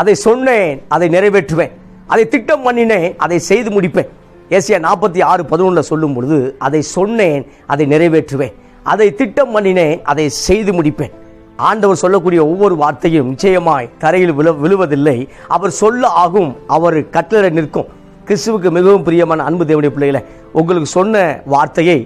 அதை சொன்னேன் அதை நிறைவேற்றுவேன். அதை திட்டம் பண்ணினேன் அதை செய்து முடிப்பேன். ஏசியா நாற்பத்தி ஆறு பதினொன்றில் சொல்லும் பொழுது அதை சொன்னேன் அதை நிறைவேற்றுவேன். அதை திட்டம் பண்ணினேன் அதை செய்து முடிப்பேன். ஆண்டவர் சொல்லக்கூடிய ஒவ்வொரு வார்த்தையும் நிச்சயமாய் தரையில் விழு விழுவதில்லை. அவர் சொல்ல ஆகும் அவர் கட்டளை நிற்கும். கிறிஸ்துவுக்கு மிகவும் பிரியமான அன்பு தேவனுடைய பிள்ளைகளை உங்களுக்கு சொன்ன வார்த்தையை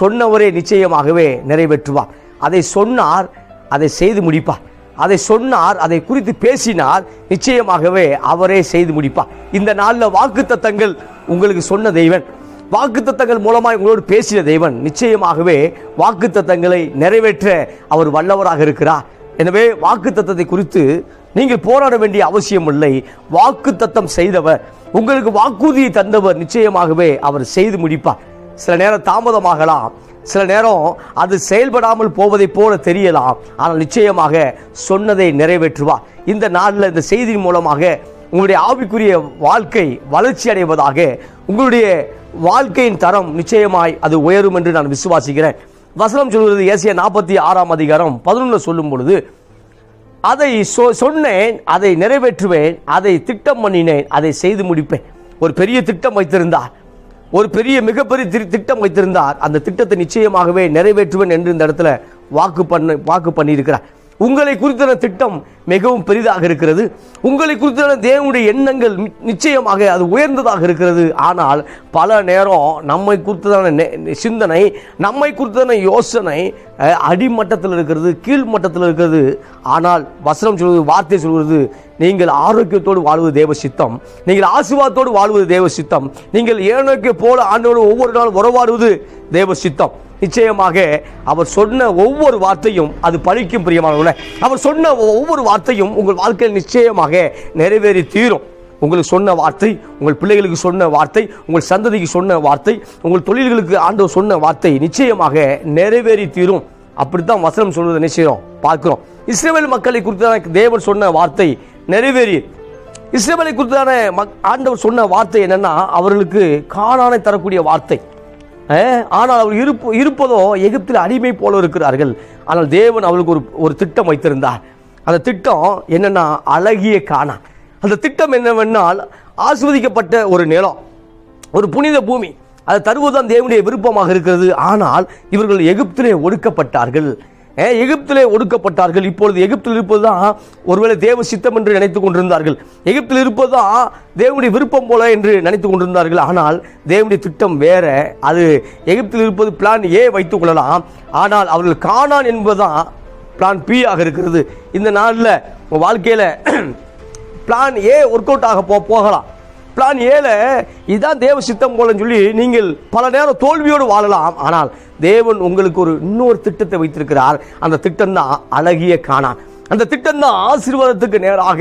சொன்னவரே நிச்சயமாகவே நிறைவேற்றுவார். அதை சொன்னார் அதை செய்து முடிப்பார். அதை சொன்னார் அதை குறித்து பேசினார். நிச்சயமாகவே அவரே செய்து முடிப்பார். இந்த நாளில் வாக்கு தத்தங்கள் உங்களுக்கு சொன்ன தெய்வன். வாக்கு தத்தங்கள் மூலமாக உங்களோடு பேசிய தெய்வன். நிச்சயமாகவே வாக்கு தத்தங்களை நிறைவேற்ற அவர் வல்லவராக இருக்கிறார். எனவே வாக்கு தத்தத்தை குறித்து நீங்கள் போராட வேண்டிய அவசியம் இல்லை. வாக்கு தத்தம் செய்தவர் உங்களுக்கு வாக்குறுதியை தந்தவர் நிச்சயமாகவே அவர் செய்து முடிப்பார். சில நேரம் தாமதமாகலாம். சில நேரம் அது செயல்படாமல் போவதைப் போல தெரியலாம். ஆனால் நிச்சயமாக சொன்னதை நிறைவேற்றுவார் இந்த நாளில் இந்த செய்தியின் மூலமாக உங்களுடைய ஆவிக்குரிய வாழ்க்கை வளர்ச்சி அடைவதாக உங்களுடைய வாழ்க்கையின் தரம் நிச்சயமாய் அது உயரும் என்று நான் விசுவாசிக்கிறேன். வசனம் சொல்கிறது ஏசிய நாற்பத்தி ஆறாம் அதிகாரம் பதினொன்று சொல்லும் பொழுது அதை சொ- சொன்னேன் அதை நிறைவேற்றுவேன் அதை திட்டம் பண்ணினேன் அதை செய்து முடிப்பேன். ஒரு பெரிய திட்டம் வைத்திருந்தார். ஒரு பெரிய மிகப்பெரிய திட்டம் வைத்திருந்தார். அந்த திட்டத்தை நிச்சயமாகவே நிறைவேற்றுவேன் என்று இந்த இடத்துல வாக்கு பண்ண வாக்கு பண்ணியிருக்கிறார். உங்களை குறித்தான திட்டம் மிகவும் பெரிதாக இருக்கிறது. உங்களை குறித்தான தேவனுடைய எண்ணங்கள் நிச்சயமாக அது உயர்ந்ததாக இருக்கிறது. ஆனால் பல நேரம் நம்மை குறித்ததான நெ- சிந்தனை நம்மை குறித்ததான யோசனை அடிமட்டத்தில் இருக்கிறது கீழ்மட்டத்தில் இருக்கிறது. ஆனால் வசனம் சொல்வது வார்த்தை சொல்வது நீங்கள் ஆரோக்கியத்தோடு வாழ்வது தேவ சித்தம். நீங்கள் ஆசிர்வாதத்தோடு வாழ்வது தேவ சித்தம். நீங்கள் ஏனோக்கிய போல ஆண்டோடு ஒவ்வொரு நாளும் உறவாடுவது தேவ சித்தம். நிச்சயமாக அவர் சொன்ன ஒவ்வொரு வார்த்தையும் அது பழிக்கும் பிரியமானவர்களே. அவர் சொன்ன ஒவ்வொரு வார்த்தையும் உங்கள் வாழ்க்கையில் நிச்சயமாக நிறைவேறி தீரும். உங்களுக்கு சொன்ன வார்த்தை உங்கள் பிள்ளைகளுக்கு சொன்ன வார்த்தை உங்கள் சந்ததிக்கு சொன்ன வார்த்தை உங்கள் தொழில்களுக்கு ஆண்டவர் சொன்ன வார்த்தை நிச்சயமாக நிறைவேறி தீரும். அப்படித்தான் வசனம் சொல்வதை நிச்சயம் பார்க்கிறோம். இஸ்ரேல் மக்களை குறித்து தேவன் சொன்ன வார்த்தை நிறைவேறி. இஸ்ரேலை குறித்தான மக் ஆண்டவர் சொன்ன வார்த்தை என்னன்னா அவர்களுக்கு காணானை தரக்கூடிய வார்த்தை. ஆனால் அவள் இருப்பு இருப்பதோ எகிப்தில் அடிமை போல இருக்கிறார்கள். ஆனால் தேவன் அவளுக்கு ஒரு ஒரு திட்டம் வைத்திருந்தார். அந்த திட்டம் என்னென்னா அழகிய காணா அந்த திட்டம் என்னவென்றால் ஆஸ்வதிக்கப்பட்ட ஒரு நிலம் ஒரு புனித பூமி. அது தருவதுதான் தேவனுடைய விருப்பமாக இருக்கிறது. ஆனால் இவர்கள் எகிப்திலே ஒடுக்கப்பட்டார்கள். எகிப்திலே ஒடுக்கப்பட்டார்கள். இப்பொழுது எகிப்தில் இருப்பதுதான் ஒருவேளை தேவ சித்தம் என்று நினைத்துக் கொண்டிருந்தார்கள். எகிப்தில் இருப்பதுதான் தேவனுடைய விருப்பம் போல என்று நினைத்துக் கொண்டிருந்தார்கள். ஆனால் தேவனுடைய திட்டம் வேற. அது எகிப்தில் இருப்பது பிளான் ஏ வைத்துக் கொள்ளலாம். ஆனால் அவர்கள் காணான் என்பதுதான் பிளான் பி ஆக இருக்கிறது. இந்த நாளில் உங்கள் வாழ்க்கையில் பிளான் ஏ ஒர்க் அவுட் ஆக போ போகலாம். பிளான் ஏல இதுதான் தேவ சித்தம் போலன்னு சொல்லி நீங்கள் பல நேரம் தோல்வியோடு வாழலாம். ஆனால் தேவன் உங்களுக்கு ஒரு இன்னொரு திட்டத்தை வைத்திருக்கிறார். அந்த திட்டம் தான் அழகிய காணான். அந்த திட்டம் தான் ஆசீர்வாதத்துக்கு நேராக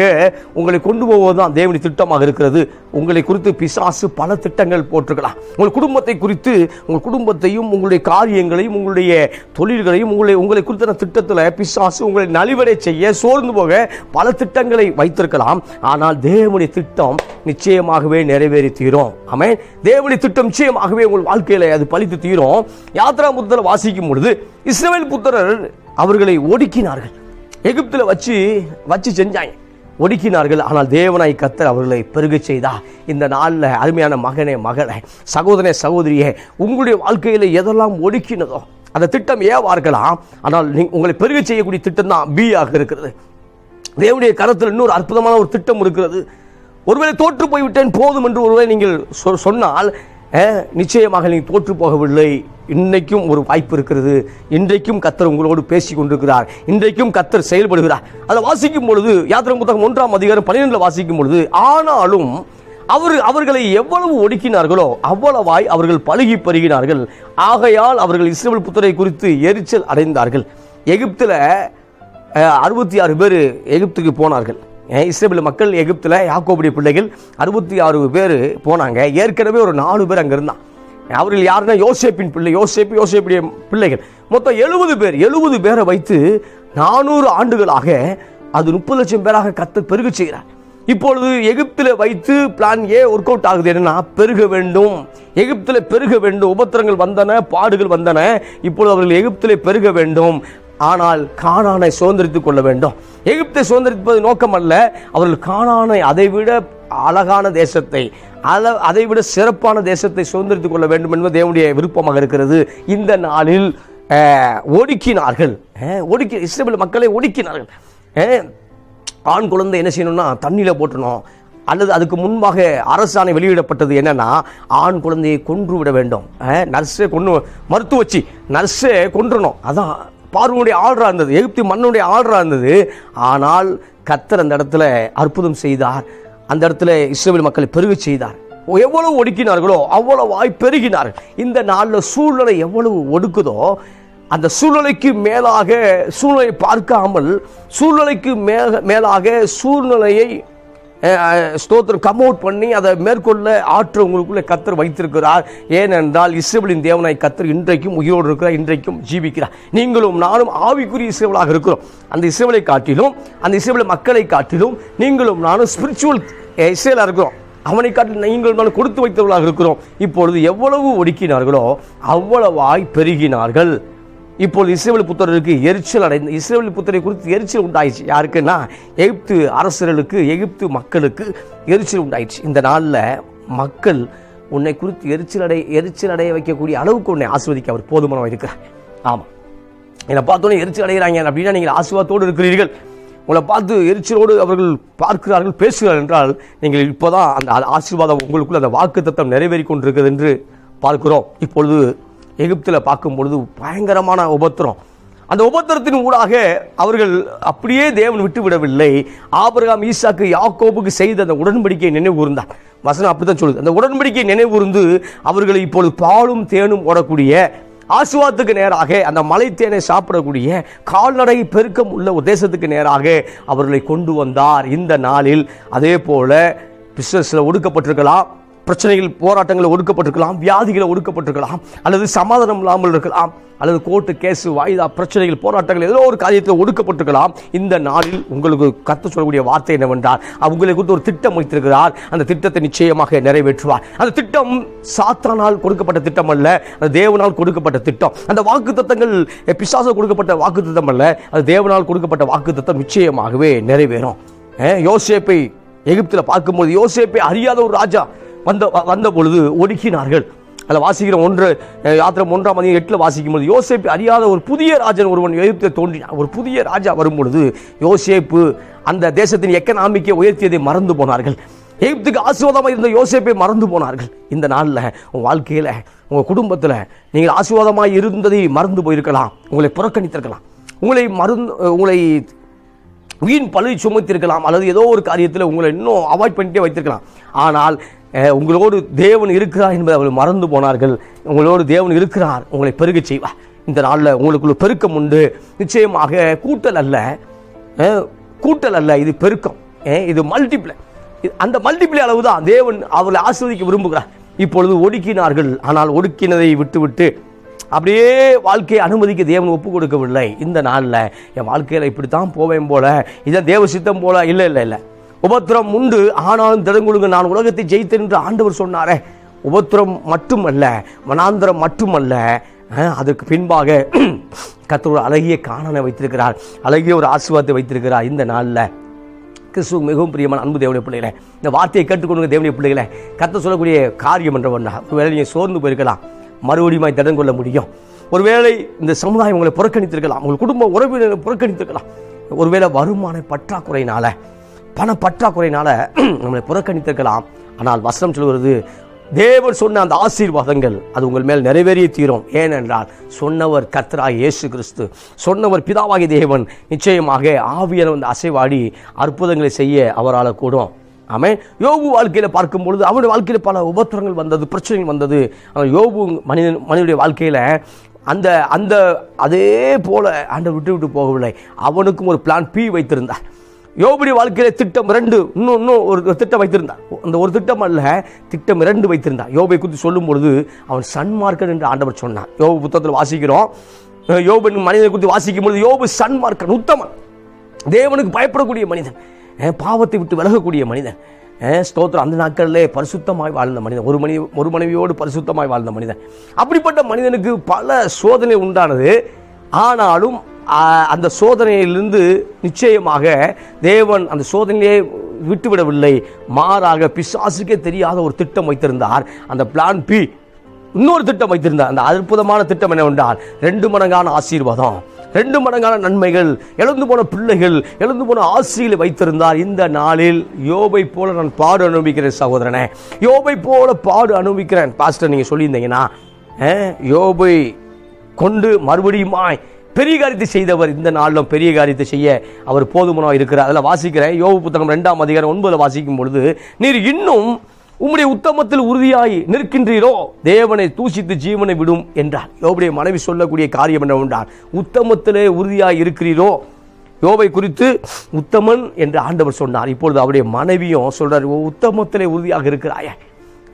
உங்களை கொண்டு போவது தான் தேவனி திட்டமாக இருக்கிறது. உங்களை குறித்து பிசாசு பல திட்டங்கள் போட்டிருக்கலாம். உங்கள் குடும்பத்தை குறித்து உங்கள் குடும்பத்தையும் உங்களுடைய காரியங்களையும் உங்களுடைய தொழில்களையும் உங்களை உங்களை குறித்த திட்டத்தில் பிசாசு உங்களை நலிவடை செய்ய சோர்ந்து போக பல திட்டங்களை வைத்திருக்கலாம். ஆனால் தேவனி திட்டம் நிச்சயமாகவே நிறைவேறி தீரும். ஆமே தேவனி திட்டம் நிச்சயமாகவே உங்கள் வாழ்க்கையில் அது பழித்து தீரும். யாத்ரா புத்தரை வாசிக்கும் பொழுது இஸ்ரவேல் புத்தரர் அவர்களை ஒடுக்கினார்கள். எகிப்தில் வச்சு வச்சு செஞ்சாங்க. ஒடுக்கினார்கள். ஆனால் தேவனாய் கத்தர் அவர்களை பெருக செய்தா இந்த நாளில் அருமையான மகனே மகளே சகோதரே சகோதரியே உங்களுடைய வாழ்க்கையில் எதெல்லாம் ஒடுக்கினதோ அந்த திட்டம் ஏவா இருக்கலாம் ஆனால் நீ உங்களை பெருக செய்யக்கூடிய திட்டம் தான் பி ஆக இருக்கிறது. தேவனுடைய கரத்தில் இன்னொரு அற்புதமான ஒரு திட்டம் இருக்கிறது. ஒருவேளை தோற்று போய்விட்டேன் போதும் என்று ஒருவேளை நீங்கள் சொ- சொன்னால் நிச்சயமாக நீங்கள் தோற்று போகவில்லை. இன்றைக்கும் ஒரு வாய்ப்பு இருக்கிறது. இன்றைக்கும் கத்தர் உங்களோடு பேசி கொண்டிருக்கிறார். இன்றைக்கும் கத்தர் செயல்படுகிறார். அதை வாசிக்கும் பொழுது யாத்திரை புத்தகம் ஒன்றாம் அதிகாரம் பன்னிரெண்டில் வாசிக்கும் பொழுது ஆனாலும் அவர் அவர்களை எவ்வளவு ஒடுக்கினார்களோ அவ்வளவாய் அவர்கள் பழுகி பருகினார்கள். ஆகையால் அவர்கள் இஸ்ரேல் புத்தரை குறித்து எரிச்சல் அடைந்தார்கள். எகிப்தில் அறுபத்தி ஆறு பேர் எகிப்துக்கு போனார்கள். இஸ்ரேபில் மக்கள் எகிப்தில் யாக்கோபுடைய பிள்ளைகள் அறுபத்தி ஆறு பேர் போனாங்க. ஏற்கனவே ஒரு நாலு பேர் அங்கே இருந்தான். அவர்கள் யாருன்னா யோசேப்பின் பிள்ளை யோசேப்பு யோசேப்புடைய பிள்ளைகள். மொத்தம் எழுபது பேர் எழுபது பேரை வைத்து நானூறு ஆண்டுகளாக அது முப்பது லட்சம் பேராக கத்த பெருக செய்கிறார். இப்பொழுது எகிப்தில் வைத்து பிளான் ஏ ஒர்க் அவுட் ஆகுது என்னன்னா பெருக வேண்டும். எகிப்தில் பெருக வேண்டும். உபத்திரங்கள் வந்தன பாடுகள் வந்தன. இப்பொழுது அவர்கள் எகிப்திலே பெருக வேண்டும். ஆனால் காணானை சுதந்திரித்துக் கொள்ள வேண்டும். எகிப்தை சுதந்திரிப்பது நோக்கம் அல்ல அவர்கள் காணானை அதைவிட அழகான தேசத்தை அதை அதைவிட சிறப்பான தேசத்தை சுதந்திரித்துக் கொள்ள வேண்டும் என்பது தேவனுடைய விருப்பமாக இருக்கிறது. இந்த நாளில் ஒடுக்கினார்கள். ஒடுக்கி இஸ்ரேபில் மக்களை ஒடுக்கினார்கள். ஆண் குழந்தை என்ன செய்யணும்னா தண்ணியில் போட்டணும். அல்லது அதுக்கு முன்பாக அரசாணை வெளியிடப்பட்டது என்னன்னா ஆண் குழந்தையை கொன்று விட வேண்டும். நர்ஸே நர்ஸை கொண்டு மருத்துவச்சி நர்ஸை கொன்றணும். அதான் பார்வனுடைய ஆள்ரா இருந்தது எகிப்து மண்ணுடைய ஆள்ரா இருந்தது. ஆனால் கத்தர் அந்த இடத்துல அற்புதம் செய்தார். அந்த இடத்துல இஸ்ரேல் மக்களை பெருகச் செய்தார். எவ்வளவு ஒடுக்கினார்களோ அவ்வளவு வாய் பெருகினார். இந்த நாளில் சூழ்நிலை எவ்வளவு ஒடுக்குதோ அந்த சூழ்நிலைக்கு மேலாக சூழ்நிலையை பார்க்காமல் சூழ்நிலைக்கு மேல மேலாக சூழ்நிலையை ஸ்தோத்திரம். கம் அவுட் பண்ணி அதை மேற்கொள்ள ஆற்று உங்களுக்குள்ளே கத்தர் வைத்திருக்கிறார். ஏனென்றால் இஸ்ரேலின் தேவனாய் கத்தர் இன்றைக்கும் உயிரோடு இருக்கிறார் இன்றைக்கும் ஜீவிக்கிறார். நீங்களும் நானும் ஆவிக்குரிய இஸ்ரேலாக இருக்கிறோம். அந்த இஸ்ரேலை காட்டிலும் அந்த இஸ்ரேல் மக்களை காட்டிலும் நீங்களும் நானும் ஸ்பிரிச்சுவல் இஸ்ரேலாக இருக்கிறோம். அவனை காட்டில் நீங்கள் நான் கொடுத்து வைத்தவர்களாக இருக்கிறோம். இப்பொழுது எவ்வளவு ஒடுக்கினார்களோ அவ்வளவாய் பெருகினார்கள். இப்போது இஸ்ரேல் புத்தருக்கு எரிச்சல் அடைந்த இஸ்ரேல் புத்தரை குறித்து எரிச்சல் உண்டாயிடுச்சு. யாருக்குன்னா எகிப்து அரசர்களுக்கு எகிப்து மக்களுக்கு எரிச்சல் உண்டாயிடுச்சு. இந்த நாளில் மக்கள் உன்னை குறித்து எரிச்சல் அடை எரிச்சல் அடைய வைக்கக்கூடிய அளவுக்கு உன்னை ஆஸ்வதிக்க அவர் போதுமானவர் இருக்கிறார். ஆமாம் என்னை பார்த்தோன்னே எரிச்சல் அடைகிறாங்க அப்படின்னா நீங்கள் ஆசீர்வாதத்தோடு இருக்கிறீர்கள். உங்களை பார்த்து எரிச்சலோடு அவர்கள் பார்க்கிறார்கள் பேசுகிறார்கள் என்றால் நீங்கள் இப்போதான் அந்த ஆசீர்வாதம் உங்களுக்குள்ள அந்த வாக்கு தத்தம் நிறைவேறி கொண்டிருக்கிறது என்று பார்க்கிறோம். இப்பொழுது எகிப்தில் பார்க்கும் பொழுது பயங்கரமான உபத்திரம். அந்த உபத்திரத்தின் ஊடாக அவர்கள் அப்படியே தேவன் விட்டு விடவில்லை. ஆபிரகாம் ஈசாக்கு யாக்கோபுக்கு செய்த அந்த உடன்படிக்கையை நினைவு கூர்ந்தார். வசனம் அப்படித்தான் சொல்லுது. அந்த உடன்படிக்கையை நினைவு கூர்ந்து அவர்களை இப்பொழுது பாலும் தேனும் ஓடக்கூடிய ஆசுவாத்துக்கு நேராக அந்த மலைத்தேனை சாப்பிடக்கூடிய கால்நடை பெருக்கம் உள்ள ஒரு தேசத்துக்கு நேராக அவர்களை கொண்டு வந்தார். இந்த நாளில் அதே போல பிசினஸில் ஒடுக்கப்பட்டிருக்கலாம். பிரச்சனைகள் போராட்டங்களில் ஒடுக்கப்பட்டிருக்கலாம் வியாதிகளை ஒடுக்கப்பட்டிருக்கலாம் அல்லது சமாதானம் இல்லாமல் இருக்கலாம் அல்லது கோர்ட்டு கேஸு வாய்தா பிரச்சனைகள் போராட்டங்கள் ஏதோ ஒரு காரியத்தில் ஒடுக்கப்பட்டிருக்கலாம். இந்த நாளில் உங்களுக்கு கத்து சொல்லக்கூடிய வார்த்தை என்னவென்றால் உங்களை குறித்து ஒரு திட்டம் வைத்திருக்கிறார். அந்த திட்டத்தை நிச்சயமாக நிறைவேற்றுவார். அந்த திட்டம் சாத்தானால் கொடுக்கப்பட்ட திட்டம் அல்ல அது தேவனால் கொடுக்கப்பட்ட திட்டம். அந்த வாக்கு தத்தங்கள் பிசாச கொடுக்கப்பட்ட வாக்கு திட்டம் அல்ல அது தேவனால் கொடுக்கப்பட்ட வாக்கு திட்டம் நிச்சயமாகவே நிறைவேறும். யோசேப்பை எகிப்தில் பார்க்கும்போது யோசேப்பை அறியாத ஒரு ராஜா வந்த வ- வந்த பொழுது ஒடுக்கினார்கள். அதில் வாசிக்கிற ஒன்று அஹ், யாத்திரம் ஒன்றாம் அதிகம் எட்டில் வாசிக்கும்போது யோசேப்பு அறியாத ஒரு புதிய ராஜன் ஒருவன் எதிர்த்து தோன்றினான். ஒரு புதிய ராஜா வரும் பொழுது யோசேப்பு அந்த தேசத்தின் எக்கனாமிக்கை உயர்த்தியதை மறந்து போனார்கள். எகிப்துக்கு ஆசீர்வாதமாக இருந்த யோசேப்பை மறந்து போனார்கள். இந்த நாளில் உங்கள் வாழ்க்கையில் உங்கள் குடும்பத்தில் நீங்கள் ஆசீர்வாதமாக இருந்ததை மறந்து போயிருக்கலாம். உங்களை புறக்கணித்திருக்கலாம். உங்களை மருந்து உங்களை வீண் பழுவி சுமத்திருக்கலாம் அல்லது ஏதோ ஒரு காரியத்தில் உங்களை இன்னும் அவாய்ட் பண்ணிட்டே வைத்திருக்கலாம். ஆனால் உங்களோடு தேவன் இருக்கிறார் என்பதை அவர்கள் மறந்து போனார்கள். உங்களோடு தேவன் இருக்கிறார் உங்களை பெருகச் செய்வார் இந்த நாளில் உங்களுக்குள்ள பெருக்கம் உண்டு. நிச்சயமாக கூட்டல் அல்ல. கூட்டல் அல்ல இது பெருக்கம். இது மல்டிப்ளை அந்த மல்டிப்ளை அளவு தான் தேவன் அவர்களை ஆஸ்வதிக்க விரும்புகிறார். இப்பொழுது ஒடுக்கினார்கள். ஆனால் ஒடுக்கினதை விட்டுவிட்டு அப்படியே வாழ்க்கையை அனுமதிக்க தேவன் ஒப்பு கொடுக்கவில்லை. இந்த நாளில் என் வாழ்க்கையில் இப்படி தான் போவேன் போல. இதான் தேவ சித்தம் போல. இல்லை இல்லை இல்லை. உபத்திரம் உண்டு. ஆனாலும் திடங்கொடுங்க நான் உலகத்தை ஜெயித்தேன் என்று ஆண்டவர் சொன்னாரே. உபத்திரம் மட்டுமல்ல மனாந்திரம் மட்டுமல்ல அதற்கு பின்பாக கர்த்தர் ஒரு அழகிய காணனை வைத்திருக்கிறார். அழகிய ஒரு ஆசீர்வாதத்தை வைத்திருக்கிறார் இந்த நாளில். கிறிஸ்துவ மிகவும் பிரியமான அன்பு தேவனுடைய பிள்ளைகளை இந்த வார்த்தையை கேட்டுக்கொண்டு தேவனுடைய பிள்ளைகளை. கத்த சொல்லக்கூடிய காரியம் என்ற ஒன்றா ஒருவேளை நீங்கள் சோர்ந்து போயிருக்கலாம். மறுபடியும் திடம் கொள்ள முடியும். ஒருவேளை இந்த சமுதாயம் உங்களை புறக்கணித்திருக்கலாம். உங்கள் குடும்ப உறவினர்களை புறக்கணித்திருக்கலாம். ஒருவேளை வருமான பற்றாக்குறையினால பண பற்றாக்குறையினால நம்மளை புறக்கணித்திருக்கலாம். ஆனால் வசனம் சொல்கிறது தேவன் சொன்ன அந்த ஆசீர்வாதங்கள் அது உங்கள் மேல் நிறைவேறிய தீரும். ஏனென்றால் சொன்னவர் கர்த்தராக இயேசு கிறிஸ்து சொன்னவர் பிதாவாகி தேவன் நிச்சயமாக ஆவியான வந்து அசைவாடி அற்புதங்களை செய்ய அவரால் கூடும். ஆமே யோபு வாழ்க்கையில் பார்க்கும் பொழுது அவனுடைய வாழ்க்கையில் பல உபத்திரங்கள் வந்தது பிரச்சனைகள் வந்தது. அவன் யோபு மனிதன் மனிதனுடைய வாழ்க்கையில் அந்த அந்த அதே போல் ஆண்டவர் விட்டு விட்டு போகவில்லை. அவனுக்கும் ஒரு பிளான் பி வைத்திருந்தார். யோபுடைய வாழ்க்கையில திட்டம் ரெண்டு இன்னும் இன்னும் ஒரு திட்டம் வைத்திருந்தார் அந்த ஒரு திட்டம் அல்ல திட்டம் இரண்டு வைத்திருந்தார் யோபை குறித்து சொல்லும் பொழுது அவன் சன்மார்க்கன் என்று ஆண்டவர் சொன்னான். யோபு புத்தகத்தில் வாசிக்கிறோம். யோபின் மனிதனை குறித்து வாசிக்கும் பொழுது யோபு சன்மார்க்கன் உத்தமன். தேவனுக்கு பயப்படக்கூடிய மனிதன். பாவத்தை விட்டு விலகக்கூடிய மனிதன். ஸ்தோத்திரம். அந்த நாட்களிலே பரிசுத்தமாய் வாழ்ந்த மனிதன். ஒரு மணி ஒரு மனைவியோடு பரிசுத்தமாய் வாழ்ந்த மனிதன். அப்படிப்பட்ட மனிதனுக்கு பல சோதனை உண்டானது. ஆனாலும் அந்த சோதனையிலிருந்து நிச்சயமாக தேவன் அந்த சோதனையை விட்டுவிடவில்லை. மாறாக பிசாசுக்கே தெரியாத ஒரு திட்டம் வைத்திருந்தார். அந்த பிளான் பி இன்னொரு திட்டம் வைத்திருந்தார். அந்த அற்புதமான திட்டம் என்னவென்றால் ரெண்டு மடங்கான ஆசீர்வாதம் ரெண்டு மடங்கான நன்மைகள் எழுந்து போன பிள்ளைகள் எழுந்து போன ஆசிரியர்களை வைத்திருந்தார். இந்த நாளில் யோபை போல நான் பாடு அனுபவிக்கிறேன் சகோதரனே. யோபை போல பாடு அனுபவிக்கிறேன். பாஸ்டர் நீங்கள் சொல்லியிருந்தீங்கன்னா யோபை கொண்டு மறுபடியுமாய் பெரிய காரியத்தை செய்தவர் இந்த நாளிலும் பெரிய காரியத்தை செய்ய அவர் போதுமானவராக இருக்கிறார். அதில் வாசிக்கிறேன். யோக புத்தகம் ரெண்டாம் அதிகாரம் ஒன்பதில் வாசிக்கும் பொழுது நீர் இன்னும் உம்முடைய உத்தமத்தில் உறுதியாய் நிற்கின்றீரோ? தேவனை தூசித்து ஜீவனை விடும் என்றார். யோபுடைய மனைவி சொல்லக்கூடிய காரியம் என்னவென்றால் உத்தமத்திலே உறுதியாய் இருக்கிறீரோ? யோபை குறித்து உத்தமன் என்று ஆண்டவர் சொன்னார். இப்பொழுது அவருடைய மனைவியும் சொல்கிறார் "ஓ, உத்தமத்திலே உறுதியாக இருக்கிறாய.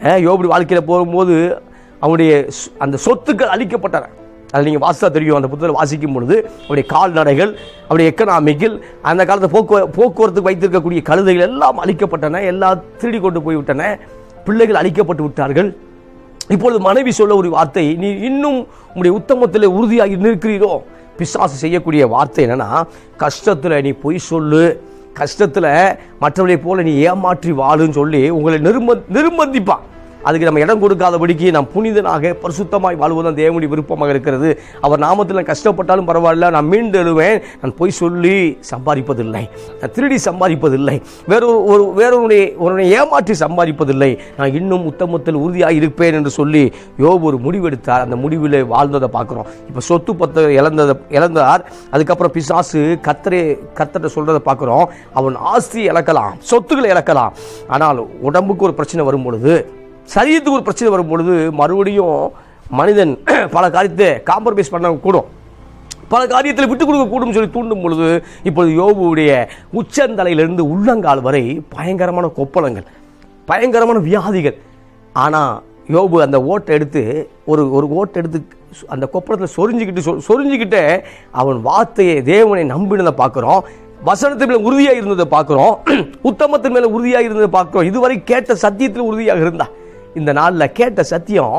அஹ், வாழ்க்கையில் போகும்போது அவனுடைய அந்த சொத்துக்கள் அழிக்கப்பட்டன. அது நீங்கள் வாசித்தா தெரியும் அந்த புத்தகத்தில் வாசிக்கும் பொழுது அவருடைய கால்நடைகள் அவருடைய எக்கனாமிக்கில் அந்த காலத்து போக்கு போக்குவரத்துக்கு வைத்திருக்கக்கூடிய கழுதைகள் எல்லாம் அழிக்கப்பட்டன எல்லாம் திருடி கொண்டு போய்விட்டன பிள்ளைகள் அழிக்கப்பட்டு விட்டார்கள். இப்பொழுது மனைவி சொல்ல ஒரு வார்த்தை நீ இன்னும் உங்களுடைய உத்தமத்தில் உறுதியாகி நிற்கிறீரோ? பிசாசு செய்யக்கூடிய வார்த்தை என்னன்னா கஷ்டத்தில் நீ பொய் சொல்லு. கஷ்டத்தில் மற்றவர்களை போல நீ ஏமாற்றி வாழுன்னு சொல்லி உங்களை நிர்ப நிர்பந்திப்பான் அதுக்கு நம்ம இடம் கொடுக்காதபடிக்கு நாம் புனிதனாக பரிசுத்தமாய் வாழ்வதும் தேவனுடைய விருப்பமாக இருக்கிறது. அவர் நாமத்தில் நான் கஷ்டப்பட்டாலும் பரவாயில்ல நான் மீண்டு எழுவேன். நான் பொய் சொல்லி சம்பாதிப்பதில்லை. நான் திருடி சம்பாதிப்பதில்லை. வேறொரு ஒரு வேறொருடைய ஒருவனை ஏமாற்றி சம்பாதிப்பதில்லை. நான் இன்னும் உத்தமத்தில் உறுதியாக இருப்பேன் என்று சொல்லி யோபு ஒரு முடிவெடுத்தார். அந்த முடிவில் வாழ்ந்ததை பார்க்குறோம். இப்போ சொத்து பத்த இழந்ததை இழந்தார். அதுக்கப்புறம் பிசாசு கத்தரை கத்தரை சொல்கிறத பார்க்குறோம். அவன் ஆஸ்தி இழக்கலாம் சொத்துக்களை இழக்கலாம். ஆனால் உடம்புக்கு ஒரு பிரச்சனை வரும் பொழுது சரீரத்துக்கு ஒரு பிரச்சனை வரும் பொழுது மறுபடியும் மனிதன் பல காரியத்தை காம்ப்ரமைஸ் பண்ண கூடும். பல காரியத்தில் விட்டு கொடுக்க கூடும் சொல்லி தூண்டும் பொழுது இப்பொழுது யோபுடைய உச்சந்தலையிலிருந்து உள்ளங்கால் வரை பயங்கரமான கொப்பளங்கள் பயங்கரமான வியாதிகள். ஆனால் யோபு அந்த ஓட்டை எடுத்து ஒரு ஒரு ஓட்டை எடுத்து அந்த கொப்பளத்தில் சொரிஞ்சுக்கிட்டு சொ சொரிஞ்சுக்கிட்டே அவன் வார்த்தையை தேவனை நம்பினதை பார்க்குறோம். வசனத்தின் மேலே உறுதியாக இருந்ததை பார்க்குறோம். உத்தமத்தின் மேலே உறுதியாக இருந்ததை பார்க்குறோம். இதுவரை கேட்ட சத்தியத்தில் உறுதியாக இருந்தா இந்த நாளில் கேட்ட சத்தியம்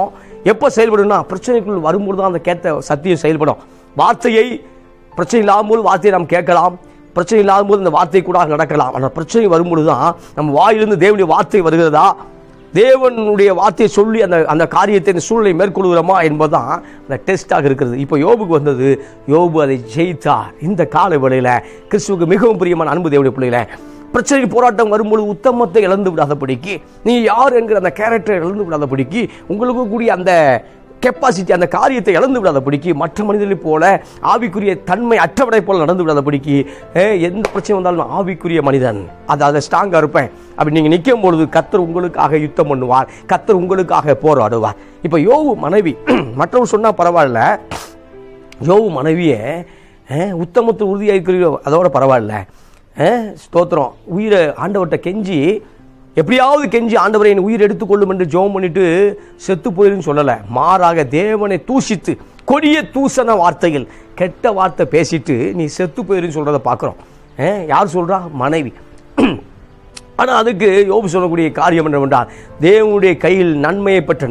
எப்போ செயல்படும்னா பிரச்சனைக்குள் வரும்போது தான் அந்த கேட்ட சத்தியம் செயல்படும். வார்த்தையை பிரச்சனை இல்லாமல் வார்த்தையை நாம் கேட்கலாம். பிரச்சனை இல்லாத போது இந்த வார்த்தை கூட நடக்கலாம். ஆனால் பிரச்சனை வரும்பொழுது தான் நம்ம வாயிலிருந்து தேவனுடைய வார்த்தை வருகிறதா? தேவனுடைய வார்த்தையை சொல்லி அந்த அந்த காரியத்தை இந்த சூழ்நிலை மேற்கொள்கிறோமா என்பதுதான் அந்த டெஸ்ட்டாக இருக்கிறது. இப்போ யோபுக்கு வந்தது யோபு அதை ஜெயித்தார். இந்த கால வேளையில் கிறிஸ்துவுக்கு மிகவும் பிரியமான அன்பு தேவனுடைய பிள்ளைகளை பிரச்சனை போராட்டம் வரும்பொழுது உத்தமத்தை இழந்து விடாதபடிக்கு நீ யார் என்கிற அந்த கேரக்டரை இழந்து விடாதபடிக்கு உங்களுக்கு கூடிய அந்த கெப்பாசிட்டி அந்த காரியத்தை இழந்து விடாதபடிக்கு மற்ற மனிதர்களைப் போல ஆவிக்குரிய தன்மை அற்றவடை போல நடந்து விடாதபடிக்கு ஏ, எந்த பிரச்சனை வந்தாலும் நான் ஆவிக்குரிய மனிதன். அது அதை ஸ்ட்ராங்காக இருப்பேன். அப்படி நீங்கள் நிற்கும் பொழுது கத்தர் உங்களுக்காக யுத்தம் பண்ணுவார். கத்தர் உங்களுக்காக போராடுவார். இப்போ யோவு மனைவி மற்றவர் சொன்னால் பரவாயில்ல. யோவு மனைவியை உத்தமத்தில் உறுதியாக இருக்கிறீரோ அதோட பரவாயில்ல. ஸ்தோத்திரம். உயிரை ஆண்டவர்கிட்ட கெஞ்சி எப்படியாவது கெஞ்சி ஆண்டவரை என் உயிர் எடுத்துக்கொள்ளும் என்று ஜோம் பண்ணிட்டு செத்து போயிருன்னு சொல்லலை. மாறாக தேவனை தூஷித்து கொடிய தூசண வார்த்தைகள் கெட்ட வார்த்தை பேசிட்டு நீ செத்து போயிருன்னு சொல்கிறத பார்க்குறோம். யார் சொல்கிறா மனைவி. ஆனால் அதுக்கு யோபு சொல்லக்கூடிய காரியம் என்னவென்றால் தேவனுடைய கையில் நன்மையை பெற்ற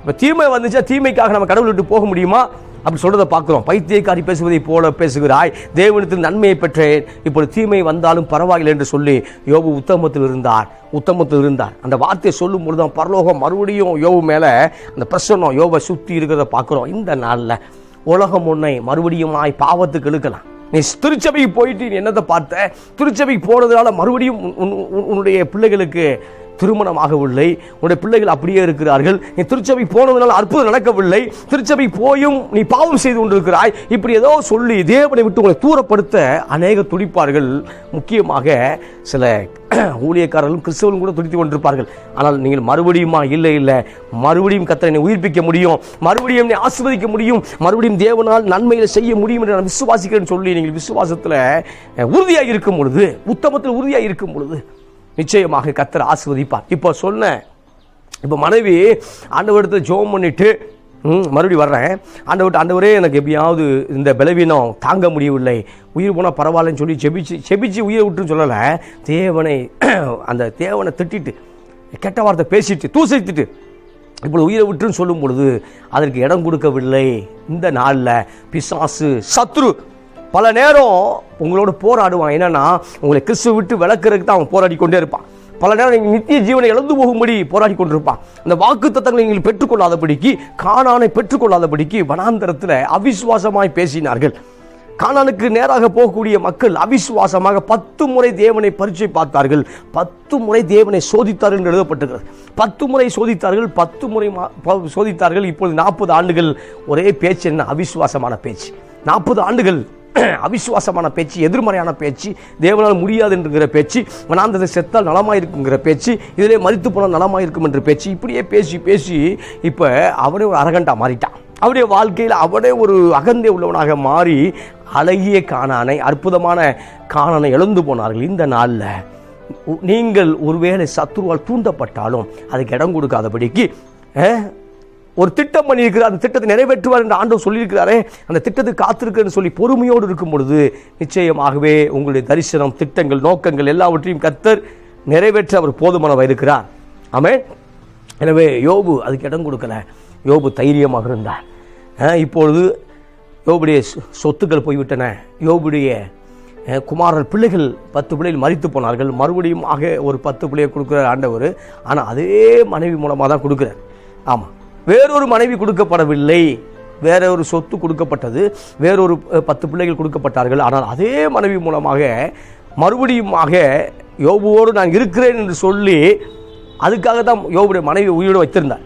இப்போ தீமை வந்துச்சா? தீமைக்காக நம்ம கடவுள் விட்டு போக முடியுமா? அப்படி சொல்றதை பார்க்குறோம். பைத்தியக்காரி பேசுவதை போல பேசுகிறாய். தேவனத்தில் நன்மையை பெற்றேன். இப்பொழுது தீமை வந்தாலும் பரவாயில்லை என்று சொல்லி யோபு உத்தமத்தில் இருந்தார். உத்தமத்தில் இருந்தார். அந்த வார்த்தையை சொல்லும் பொழுது தான் பரலோகம் மறுபடியும் யோபு மேலே அந்த பிரசன்னம் யோபை சுற்றி இருக்கிறத பார்க்குறோம். இந்த நாளில் உலகம் உன்னை மறுபடியுமாய் பாவத்துக்கு இழுக்கலாம். நீ திருச்சபைக்கு போயிட்டு நீ என்னத்தை பார்த்த? திருச்சபைக்கு போனதுனால மறுபடியும் உன்- உன்னுடைய பிள்ளைகளுக்கு திருமணமாகவில்லை உன்னுடைய பிள்ளைகள் அப்படியே இருக்கிறார்கள். நீ திருச்சபை போனதுனால அற்புதம் நடக்கவில்லை. திருச்சபை போயும் நீ பாவம் செய்து கொண்டிருக்கிறாய். இப்படி ஏதோ சொல்லி தேவனை விட்டு உங்களை தூரப்படுத்த அநேக துடிப்பார்கள். முக்கியமாக சில ஊழியக்காரர்களும் கிறிஸ்தவர்களும் கூட துடித்து கொண்டிருப்பார்கள். ஆனால் நீங்கள் மறுபடியுமா இல்லை இல்லை. மறுபடியும் கத்தனை உயிர்ப்பிக்க முடியும். மறுபடியும் என்னை ஆசிர்வதிக்க முடியும். மறுபடியும் தேவனால் நன்மையில் செய்ய முடியும் என்று நான் விசுவாசிக்கிறேன்னு சொல்லி நீங்கள் விசுவாசத்தில் உறுதியாக இருக்கும் பொழுது உத்தமத்தில் உறுதியாக இருக்கும் பொழுது நிச்சயமாக கத்தர் ஆஸ்வதிப்பார் இப்போ சொன்னேன் இப்போ மனைவி ஆண்டவரிடத்தில் ஜோம் பண்ணிட்டு மறுபடியும் வர்றேன். ஆண்டவர்கிட்ட ஆண்டவரே எனக்கு எப்படியாவது இந்த பலவீனம் தாங்க முடியவில்லை. உயிர் போனால் பரவாயில்லன்னு சொல்லி செபிச்சு செபிச்சு உயிரை விட்டுன்னு சொல்லலை. தேவனை அந்த தேவனை திட்டிட்டு கெட்ட வார்த்தை பேசிட்டு தூசித்துட்டு இப்பொழுது உயிரை விட்டுன்னு சொல்லும் பொழுது அதற்கு இடம் கொடுக்கவில்லை. இந்த நாளில் பிசாசு சத்ரு பல நேரம் உங்களோட போராடுவான். என்னன்னா உங்களை கிறிஸ்து விட்டு விளக்குறதுக்கு தான் அவன் போராடி கொண்டே இருப்பான். பல நேரம் நீங்கள் நித்திய ஜீவனை இழந்து போகும்படி போராடி கொண்டிருப்பான். அந்த வாக்கு தத்தங்களை நீங்கள் பெற்றுக்கொள்ளாதபடிக்கு காணானை பெற்றுக்கொள்ளாதபடிக்கு வனாந்தரத்தில் அவிசுவாசமாய் பேசினார்கள். காணானுக்கு நேராக போகக்கூடிய மக்கள் அவிசுவாசமாக பத்து முறை தேவனை பரீட்சை பார்த்தார்கள். பத்து முறை தேவனை சோதித்தார்கள் என்று எழுதப்பட்டிருக்கிறது. பத்து முறை சோதித்தார்கள் பத்து முறை சோதித்தார்கள். இப்பொழுது நாற்பது ஆண்டுகள் ஒரே பேச்சு என்ன? அவிசுவாசமான பேச்சு. நாற்பது ஆண்டுகள் அவிசுவாசமான பேச்சு எதிர்மறையான பேச்சு தேவனால் முடியாது என்கிற பேச்சு வனாந்தத்தை செத்தால் நலமாக இருக்குங்கிற பேச்சு இதிலே மதித்து போனால் நலமாயிருக்கும் என்ற பேச்சு இப்படியே பேசி பேசி இப்போ அவனே ஒரு அரகண்டா மாறிட்டான். அவருடைய வாழ்க்கையில் அவனே ஒரு அகந்தை உள்ளவனாக மாறி அழகிய காணானை அற்புதமான காணானை எழுந்து போனார்கள். இந்த நாளில் நீங்கள் ஒருவேளை சத்துருவால் தூண்டப்பட்டாலும் அதுக்கு இடம் கொடுக்காதபடிக்கு ஒரு திட்டம் பண்ணியிருக்கிறார் அந்த திட்டத்தை நிறைவேற்றுவார் என்று ஆண்டவர் சொல்லியிருக்கிறாரே அந்த திட்டத்தை காத்திருக்கிறேன்னு சொல்லி பொறுமையோடு இருக்கும் பொழுது நிச்சயமாகவே உங்களுடைய தரிசனம் திட்டங்கள் நோக்கங்கள் எல்லாவற்றையும் கத்தர் நிறைவேற்ற அவர் போதுமானவர் இருக்கிறார். ஆமே எனவே யோபு அதுக்கு இடம் கொடுக்கல. யோபு தைரியமாக இருந்தார். இப்பொழுது யோபுடைய சொ- சொத்துக்கள் போய்விட்டன. யோபுடைய குமாரர் பிள்ளைகள் பத்து பிள்ளைகள் மறித்து போனார்கள். மறுபடியும் ஆக ஒரு பத்து பிள்ளையை கொடுக்குறார் ஆண்டவர். ஆனால் அதே மனைவி மூலமாக தான் கொடுக்குறார். ஆமாம் வேறொரு மனைவி கொடுக்கப்படவில்லை. வேற ஒரு சொத்து கொடுக்கப்பட்டது. வேறொரு பத்து பிள்ளைகள் கொடுக்கப்பட்டார்கள். ஆனால் அதே மனைவி மூலமாக மறுபடியுமாக யோபுவோடு நான் இருக்கிறேன் என்று சொல்லி அதுக்காக தான் யோபுடைய மனைவி உயிரோடு வைத்திருந்தார்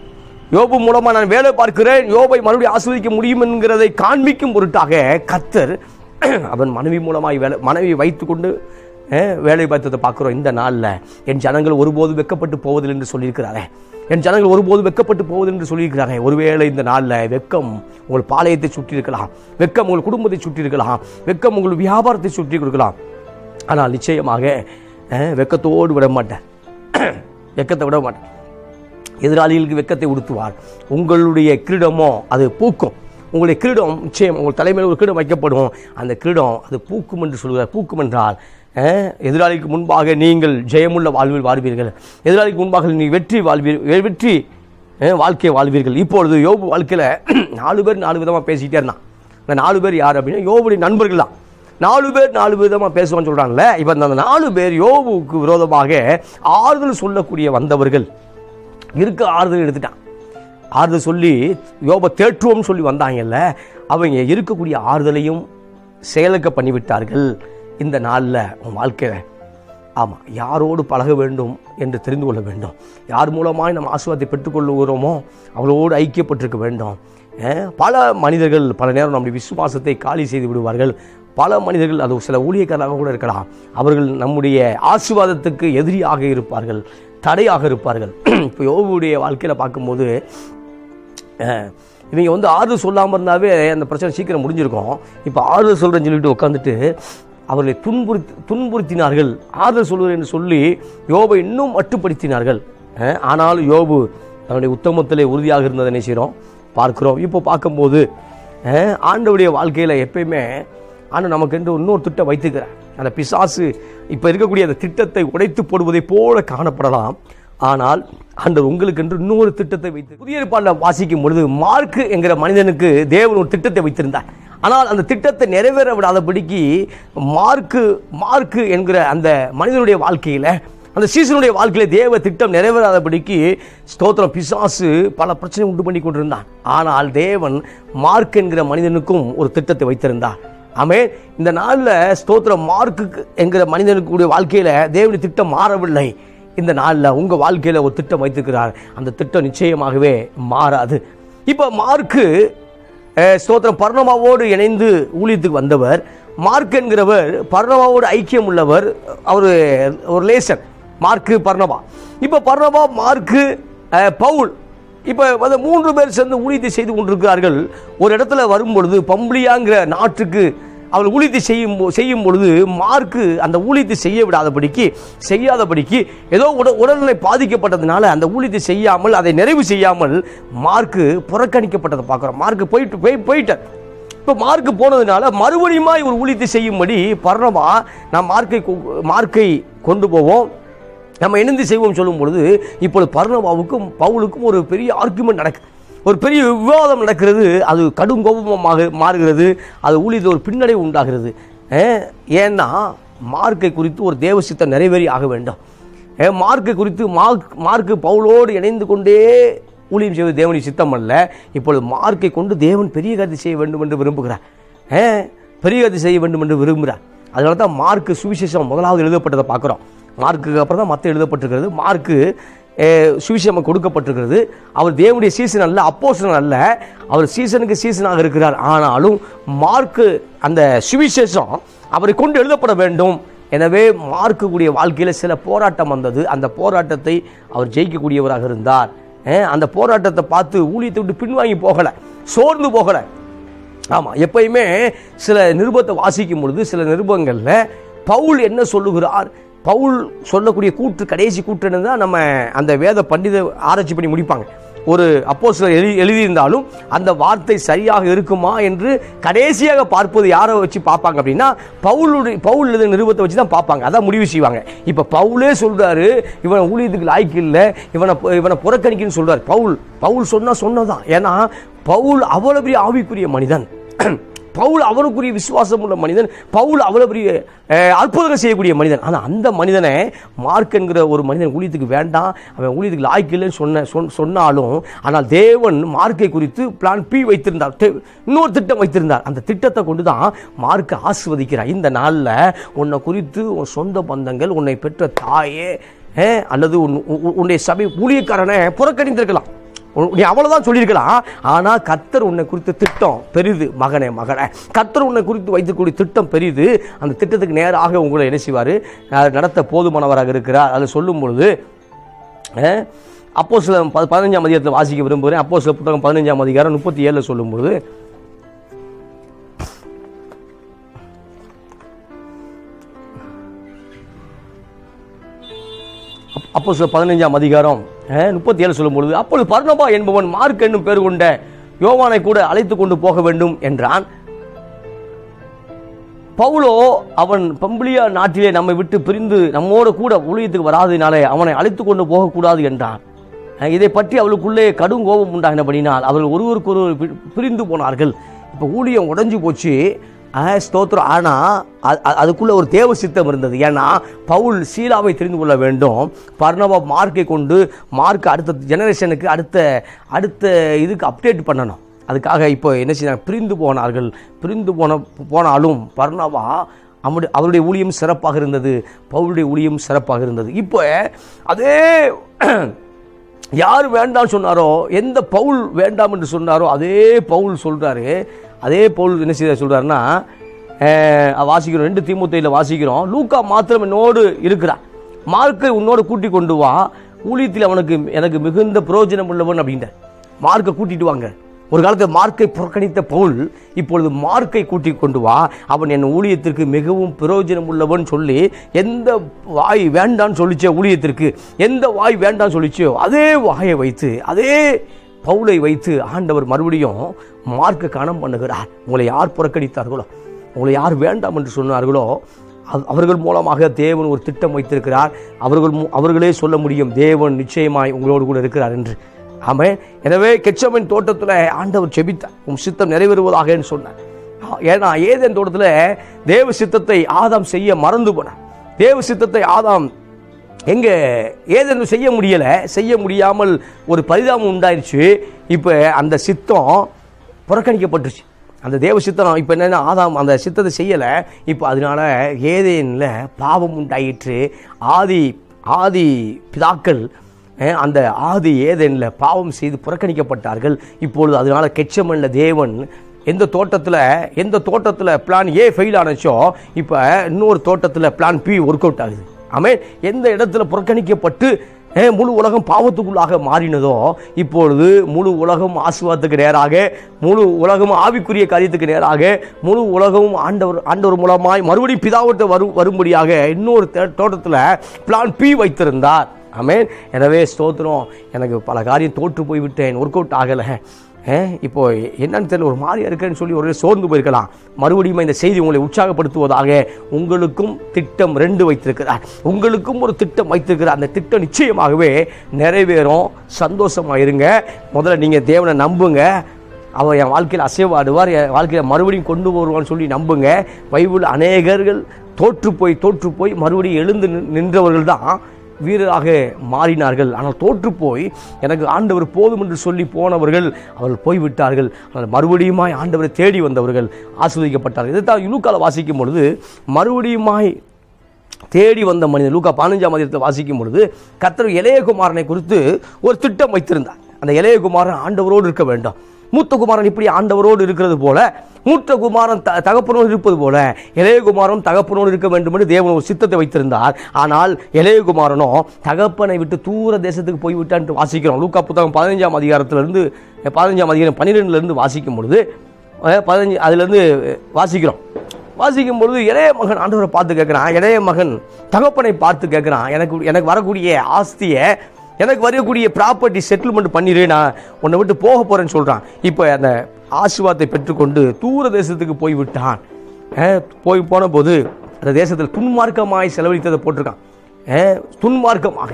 யோபு மூலமாக நான் வேலை பார்க்கிறேன். யோபை மறுபடியும் ஆஸ்வதிக்க முடியும் என்கிறதை காண்பிக்கும் பொருட்டாக கத்தர் அவன் மனைவி மூலமாக வேலை மனைவி வைத்துக்கொண்டு வேலை பார்த்ததை பார்க்குறோம். இந்த நாளில் என் ஜனங்கள் ஒருபோதும் வெக்கப்பட்டு போவதில்லை என்று சொல்லியிருக்கிறாரே. என் ஜனங்கள் ஒருபோதும் வெக்கப்பட்டு போவது என்று சொல்லியிருக்கிறாங்க. ஒருவேளை இந்த நாளில் வெக்கம் உங்கள் பாளையத்தை சுற்றி இருக்கலாம் வெக்கம் உங்கள் குடும்பத்தை சுற்றி இருக்கலாம் வெக்கம் உங்கள் வியாபாரத்தை சுற்றி கொடுக்கலாம் ஆனால் நிச்சயமாக வெக்கத்தோடு விட மாட்டேன் வெக்கத்தை விட மாட்டேன் எதிராளிகளுக்கு வெக்கத்தை உடுத்துவார். உங்களுடைய கிரீடமோ அது பூக்கும். உங்களுடைய கிரீடம் நிச்சயம் உங்கள் தலைமையில் ஒரு கிரீடம் வைக்கப்படும். அந்த கிரீடம் அது பூக்கும் என்று சொல்கிறார் பூக்கும் என்றால் எதிராளிக்கு முன்பாக நீங்கள் ஜெயமுள்ள வாழ்வில் வாழ்வீர்கள். எதிராளிக்கு முன்பாக நீங்கள் வெற்றி வாழ்வீர் வெற்றி வாழ்க்கையை வாழ்வீர்கள். இப்பொழுது யோபு வாழ்க்கையில் நாலு பேர் நாலு விதமாக பேசிக்கிட்டே இருந்தான். இந்த நாலு பேர் யார் அப்படின்னா யோபுடைய நண்பர்கள் தான். நாலு பேர் நாலு விதமாக பேசுவான்னு சொல்கிறாங்கல்ல இப்போ அந்த நாலு பேர் யோபுக்கு விரோதமாக ஆறுதல் சொல்லக்கூடிய வந்தவர்கள். இருக்க ஆறுதல் எடுத்துட்டான். ஆறுதல் சொல்லி யோப தேற்றுவோம்னு சொல்லி வந்தாங்கல்ல? அவங்க இருக்கக்கூடிய ஆறுதலையும் செயலுக்க பண்ணிவிட்டார்கள். இந்த நாளில் உன் வாழ்க்கையில் ஆமாம் யாரோடு பழக வேண்டும் என்று தெரிந்து கொள்ள வேண்டும். யார் மூலமாக நம்ம ஆசீர்வாதத்தை பெற்றுக்கொள்ளுகிறோமோ அவளோடு ஐக்கியப்பட்டிருக்க வேண்டும். பல மனிதர்கள் பல நேரம் நம்முடைய விசுவாசத்தை காலி செய்து விடுவார்கள். பல மனிதர்கள் அது சில ஊழியக்காரராக கூட இருக்கலாம். அவர்கள் நம்முடைய ஆசீர்வாதத்துக்கு எதிரியாக இருப்பார்கள் தடையாக இருப்பார்கள். இப்போ யோகுடைய வாழ்க்கையில் பார்க்கும்போது இவங்க வந்து ஆறுதல் சொல்லாமல் இருந்தாவே அந்த பிரச்சனை சீக்கிரம் முடிஞ்சிருக்கும். இப்போ ஆறுதல் சொல்கிறேன்னு சொல்லிட்டு உட்காந்துட்டு அவர்களை துன்புறுத்தி துன்புறுத்தினார்கள். ஆறுதல் சொல்வது என்று சொல்லி யோபை இன்னும் மட்டுப்படுத்தினார்கள். ஆனாலும் யோபு தன்னுடைய உத்தமத்திலே உறுதியாக இருந்ததை நினைச்சிடும் செய்கிறோம்? பார்க்கிறோம். இப்போ பார்க்கும்போது ஆண்டவுடைய வாழ்க்கையில் எப்பயுமே ஆண்டு நமக்கு என்று இன்னொரு திட்டம் வைத்துக்கிறார் அந்த பிசாசு இப்போ இருக்கக்கூடிய அந்த திட்டத்தை உடைத்து போடுவதைப் போல காணப்படலாம். ஆனால் அந்த உங்களுக்கு என்று இன்னொரு திட்டத்தை வைத்து புதிய பாடல வாசிக்கும் பொழுது மார்க்கு என்கிற மனிதனுக்கு தேவன் ஒரு திட்டத்தை வைத்திருந்தார். ஆனால் அந்த திட்டத்தை நிறைவேற விடாதபடிக்கு மார்க்கு மார்க்கு என்கிற அந்த மனிதனுடைய வாழ்க்கையில் அந்த சீசனுடைய வாழ்க்கையில் தேவ திட்டம் நிறைவேறாதபடிக்கு ஸ்தோத்திரம் பிசாசு பல பிரச்சனை உண்டு பண்ணி கொண்டிருந்தான். ஆனால் தேவன் மார்க் என்கிற மனிதனுக்கும் ஒரு திட்டத்தை வைத்திருந்தார். ஆமே இந்த நாளில் ஸ்தோத்திரம் மார்க்கு என்கிற மனிதனுக்குடைய வாழ்க்கையில் தேவனுடைய திட்டம் மாறவில்லை. இந்த நாளில் உங்கள் வாழ்க்கையில் ஒரு திட்டம் வைத்திருக்கிறார். அந்த திட்டம் நிச்சயமாகவே மாறாது. இப்போ மார்க்கு ஸ்தோத்திரம். பர்ணமாவோடு இணைந்து ஊழியத்துக்கு வந்தவர். மார்க் என்கிறவர் பர்ணமாவோடு ஐக்கியம் உள்ளவர். அவர் ஒரு லேசர் மார்க்கு பர்ணபா இப்போ பர்ணபா மார்க்கு பவுல். இப்போ வந்து மூன்று பேர் சேர்ந்து ஊழியத்தை செய்து கொண்டிருக்கிறார்கள். ஒரு இடத்துல வரும்பொழுது பம்பளியாங்கிற நாட்டுக்கு அவர் ஊழியத்தை செய்யும் செய்யும் பொழுது மார்க்கு அந்த ஊழியத்தை செய்ய விடாதபடிக்கு செய்யாதபடிக்கு ஏதோ உட உடல்நிலை பாதிக்கப்பட்டதுனால அந்த ஊழியத்தை செய்யாமல் அதை நிறைவு செய்யாமல் மார்க்கு புறக்கணிக்கப்பட்டதை பார்க்குறோம். மார்க்கு போயிட்டு போய் போயிட்டார். இப்போ மார்க்கு போனதுனால மறுபடியுமா இவர் ஊழியத்தை செய்யும்படி பர்ணபா நாம் மார்க்கை கொ- மார்க்கை கொண்டு போவோம். நம்ம இணைந்து செய்வோம் சொல்லும் பொழுது இப்பொழுது பர்ணபாவுக்கும் பவுலுக்கும் ஒரு பெரிய ஆர்குமெண்ட் நடக்கு ஒரு பெரிய விவாதம் நடக்கிறது அது கடும் கோபமாக மாறுகிறது அது ஊழியத்தில் ஒரு பின்னடைவு உண்டாகிறது. ஏன்னா மார்க்கை குறித்து ஒரு தேவசித்தம் நிறைவேறி ஆக வேண்டும். மார்க்கை குறித்து மார்க் மார்க்கு பவுலோடு இணைந்து கொண்டே ஊழியம் செய்வது தேவனின் சித்தம் அல்ல. இப்பொழுது மார்க்கை கொண்டு தேவன் பெரிய கருத்து செய்ய வேண்டும் என்று விரும்புகிறார். பெரிய கருத்து செய்ய வேண்டும் என்று விரும்புகிறார். அதனால தான் மார்க்கு சுவிசேஷம் முதலாவது எழுதப்பட்டதை பார்க்குறோம். மார்க்குக்கு அப்புறம் தான் மற்ற எழுதப்பட்டிருக்கிறது. மார்க்கு சுவிசேஷம் கொடுக்கப்பட்டிருக்கிறது. அவர் தேவனுடைய சீசன் அல்ல அப்போசன் அல்ல. அவர் சீசனுக்கு சீசனாக இருக்கிறார். ஆனாலும் மார்க்கு அந்த சுவிசேஷம் அவரை கொண்டு எழுதப்பட வேண்டும். எனவே மார்க்குடைய வாழ்க்கையில் சில போராட்டம் வந்தது. அந்த போராட்டத்தை அவர் ஜெயிக்கக்கூடியவராக இருந்தார். அந்த போராட்டத்தை பார்த்து ஊழியத்தை விட்டு பின்வாங்கி போகலை சோர்ந்து போகலை. ஆமாம் எப்பயுமே சில நிருபத்தை வாசிக்கும் பொழுது சில நிருபங்களில் பவுல் என்ன சொல்லுகிறார்? பவுல் சொல்லக்கூடிய கூற்று கடைசி கூற்றுன்னு தான் நம்ம அந்த வேத பண்டித ஆராய்ச்சி பண்ணி முடிப்பாங்க. ஒரு அப்போ சிலர் எழுதி எழுதியிருந்தாலும் அந்த வார்த்தை சரியாக இருக்குமா என்று கடைசியாக பார்ப்பது யாரை வச்சு பார்ப்பாங்க அப்படின்னா பவுலுடைய பவுல் எழுத நிறுவத்தை வச்சு தான் பார்ப்பாங்க. அதான் முடிவு செய்வாங்க. இப்போ பவுலே சொல்கிறாரு இவனை ஊழியத்துக்கு லாய்க்கு இல்லை இவனை இவனை புறக்கணிக்கணும்னு சொல்கிறார் பவுல் பவுல் சொன்னால் சொன்னதான் ஏன்னா பவுல் அவ்வளோ பெரிய ஆவிக்குரிய மனிதன். பவுல் அவருக்குரிய விசுவாசம் உள்ள மனிதன் பவுல் அவ்வளோ பெரிய அற்புதங்கள் செய்யக்கூடிய மனிதன். ஆனால் அந்த மனிதனை மார்க் என்கிற ஒரு மனிதன் ஊழியத்துக்கு வேண்டாம். அவன் ஊழியத்துக்கு லாய்க்கு இல்லைன்னு சொன்ன சொன்- சொன்னாலும் ஆனால் தேவன் மார்க்கை குறித்து பிளான் பி வைத்திருந்தார். இன்னொரு திட்டம் வைத்திருந்தார். அந்த திட்டத்தை கொண்டு தான் மார்க்கை ஆஸ்வதிக்கிறார் இந்த நாளில் உன்னை குறித்து உன் சொந்த பந்தங்கள் உன்னை பெற்ற தாயே அல்லது உன் உன்னுடைய சபை ஊழியக்காரனை புறக்கணிந்திருக்கலாம் நீ அவ்வளோதான் சொல்லியிருக்கலாம். ஆனால் கத்தர் உன்னை குறித்த திட்டம் பெரிது மகனே மகனே கத்தர் உன்னை குறித்து வைத்துக்கூடிய திட்டம் பெரிது. அந்த திட்டத்துக்கு நேராக உங்களை என்ன செய்வார்? நடத்த போதுமானவராக இருக்கிறார். அதை சொல்லும் பொழுது அப்போ சில பதினஞ்சாம் அதிகாரத்தில் வாசிக்க விரும்புகிறேன். அப்போ சில புத்தகம் பதினஞ்சாம் அதிகாரம் முப்பத்தி ஏழில் சொல்லும்பொழுது அப்போ பதினைஞ்சாம் பதினஞ்சாம் அதிகாரம் முப்பத்தி ஏழு சொல்லும் பொழுது அப்பொழுது பர்ணபா என்பவன் மார்க் என்னும் பேர் கொண்ட யோவானை கூட அழைத்து கொண்டு போக வேண்டும் என்றான். பவுலோ அவன் பம்பிளியா நாட்டிலே நம்மை விட்டு பிரிந்து நம்மோடு கூட ஊழியத்துக்கு வராததினாலே அவனை அழைத்து கொண்டு போகக்கூடாது என்றான். இதை பற்றி அவளுக்குள்ளே கடும் கோபம் உண்டாகினபடினால் அவர்கள் ஒருவருக்கொருவர் பிரிந்து போனார்கள். இப்போ ஊழியம் உடைஞ்சு போச்சு. ஸ்தோத்திரம். ஆனால் அதுக்குள்ளே ஒரு தேவ சித்தம் இருந்தது. ஏன்னா பவுல் சீலாவை தெரிந்து கொள்ள வேண்டும். பர்ணவா மார்க்கை கொண்டு மார்க் அடுத்த ஜெனரேஷனுக்கு அடுத்த அடுத்த இதுக்கு அப்டேட் பண்ணணும். அதுக்காக இப்போ என்ன செய்தாங்க பிரிந்து போனார்கள். பிரிந்து போன போனாலும் பர்ணவா அவருடைய அவருடைய ஊழியம் சிறப்பாக இருந்தது. பவுளுடைய ஊழியம் சிறப்பாக இருந்தது. இப்போ அதே யார் வேண்டாம்னு சொன்னாரோ எந்த பவுல் வேண்டாம் என்று சொன்னாரோ அதே பவுல் சொல்கிறாரு அதே போல் என்ன செய்ய சொல்கிறாருன்னா வாசிக்கிறோம். ரெண்டு தீமுத்தையில் வாசிக்கிறோம். லூக்கா மாத்திரம் என்னோடு இருக்கிறார் மார்க்கை உன்னோடு கூட்டி கொண்டு வா. ஊழியத்தில் அவனுக்கு எனக்கு மிகுந்த பிரயோஜனம் உள்ளவன் அப்படின்றார். மார்க்கை கூட்டிட்டு வாங்க. ஒரு காலத்தில் மார்க்கை புறக்கணித்த போல் இப்பொழுது மார்க்கை கூட்டி கொண்டு வா. அவன் என் ஊழியத்திற்கு மிகவும் பிரயோஜனம் உள்ளவன் சொல்லி எந்த வாய் வேண்டான்னு சொல்லிச்சோ ஊழியத்திற்கு. எந்த வாய் வேண்டான்னு சொல்லிச்சோ அதே வாயை வைத்து அதே பவுலை வைத்து ஆண்டவர் மறுபடியும் மார்க்கை கணம் பண்ணுகிறார். உங்களை யார் புறக்கணித்தார்களோ உங்களை யார் வேண்டாம் என்று சொன்னார்களோ அவர்கள் மூலமாக தேவன் ஒரு திட்டம் வைத்திருக்கிறார். அவர்கள் அவர்களே சொல்ல முடியும் தேவன் நிச்சயமாய் உங்களோடு கூட இருக்கிறார் என்று. ஆமே எனவே கெச்சமின் தோட்டத்தில் ஆண்டவர் செபித்தார். உன் சித்தம் நிறைவேறுவதாக என்று சொன்னார். ஏன்னா ஏதேன் தோட்டத்தில் தேவ சித்தத்தை ஆதாம் செய்ய மறந்து போனார். தேவ சித்தத்தை ஆதாம் எங்கே ஏதென்று செய்ய முடியலை செய்ய முடியாமல் ஒரு பரிதாபம் உண்டாயிருச்சு. இப்போ அந்த சித்தம் புறக்கணிக்கப்பட்டுருச்சு. அந்த தேவ சித்தம் இப்போ என்னென்னா ஆதாம் அந்த சித்தத்தை செய்யலை. இப்போ அதனால ஏதேனில் பாவம் உண்டாயிற்று. ஆதி ஆதி பிதாக்கள் அந்த ஆதி ஏதேனில் பாவம் செய்து புறக்கணிக்கப்பட்டார்கள். இப்பொழுது அதனால் கெச்சமல்ல தேவன் எந்த தோட்டத்தில் எந்த தோட்டத்தில் பிளான் ஏ ஃபெயில் ஆனச்சோ இப்போ இன்னொரு தோட்டத்தில் பிளான் பி ஒர்க் அவுட் ஆகுது. ஆமென். எந்த இடத்துல புறக்கணிக்கப்பட்டு முழு உலகம் பாவத்துக்குள்ளாக மாறினதோ இப்பொழுது முழு உலகம் ஆசீர்வாதத்துக்கு நேராக முழு உலகம் ஆவிக்குரிய காரியத்துக்கு நேராக முழு உலகமும் ஆண்டவர் ஆண்டவர் மூலமாய் மறுபடியும் பிதாவட்ட வரும் வரும்படியாக இன்னொரு தோட்டத்தில் பிளான் பி வைத்திருந்தார். ஆமென். எனவே ஸ்தோத்திரம். எனக்கு பல காரியம் தோற்று போய்விட்டேன். ஒர்க் அவுட் ஆகலை. இப்போ என்னன்னு தெரியல ஒரு மாதிரியாக இருக்கேன்னு சொல்லி ஒரே சோர்ந்து போயிருக்கலாம். மறுபடியும் இந்த செய்தி உங்களை உற்சாகப்படுத்துவதாக உங்களுக்கும் திட்டம் ரெண்டு வைத்திருக்கிறார். உங்களுக்கும் ஒரு திட்டம் வைத்திருக்கிறார். அந்த திட்டம் நிச்சயமாகவே நிறைவேறும். சந்தோஷமா இருங்க. முதல்ல நீங்கள் தேவனை நம்புங்க. அவர் என் வாழ்க்கையில் அசைவாடுவார். என் வாழ்க்கையில் மறுபடியும் கொண்டு வருவான்னு சொல்லி நம்புங்க. பைபிள் அநேகர்கள் தோற்று போய் தோற்று போய் மறுபடியும் எழுந்து நின்- நின்றவர்கள் தான் வீரராக மாறினார்கள். ஆனால் தோற்று போய் எனக்கு ஆண்டவர் போதும் என்று சொல்லி போனவர்கள் அவர்கள் போய்விட்டார்கள். ஆனால் மறுபடியுமாய் ஆண்டவரை தேடி வந்தவர்கள் ஆஸ்வதிக்கப்பட்டார்கள் இதைத்தான் யூலுக்கால வாசிக்கும் பொழுது மறுபடியுமாய் தேடி வந்த மனிதன் லூக்கா பதினஞ்சாம் மதியத்தில் வாசிக்கும் பொழுது கத்தர் இளையகுமாரனை குறித்து ஒரு திட்டம் வைத்திருந்தார். அந்த இளையகுமாரன் ஆண்டவரோடு இருக்க வேண்டும். மூத்த குமாரன் இப்படி ஆண்டவரோடு இருக்கிறது போல மூத்த குமாரன் த தகப்பனோடு இருப்பது போல இளையகுமாரன் தகப்பனோடு இருக்க வேண்டும் என்று தேவன் ஒரு சித்தத்தை வைத்திருந்தார். ஆனால் இளையகுமாரனோ தகப்பனை விட்டு தூர தேசத்துக்கு போய் விட்டான்ட்டு வாசிக்கிறோம். லூக்கா புத்தகம் பதினஞ்சாம் அதிகாரத்திலிருந்து பதினஞ்சாம் அதிகாரம் பன்னிரெண்டுலேருந்து வாசிக்கும் பொழுது பதினஞ்சு அதுலேருந்து வாசிக்கிறோம். வாசிக்கும் பொழுது இளைய மகன் ஆண்டவரை பார்த்து கேட்குறான். இளைய மகன் தகப்பனை பார்த்து கேட்குறான். எனக்கு எனக்கு வரக்கூடிய ஆஸ்தியை எனக்கு வரக்கூடிய ப்ராப்பர்ட்டி செட்டில்மெண்ட் பண்ணிடு நான் உன்னை விட்டு போக போகிறேன்னு சொல்கிறான் இப்போ அந்த ஆசிர்வாதத்தை பெற்றுக்கொண்டு தூர தேசத்துக்கு போய் விட்டான் போய் போன போது அந்த தேசத்தில் துன்மார்க்கமாய் செலவழித்ததை போட்டிருக்கான். துன்மார்க்கமாக.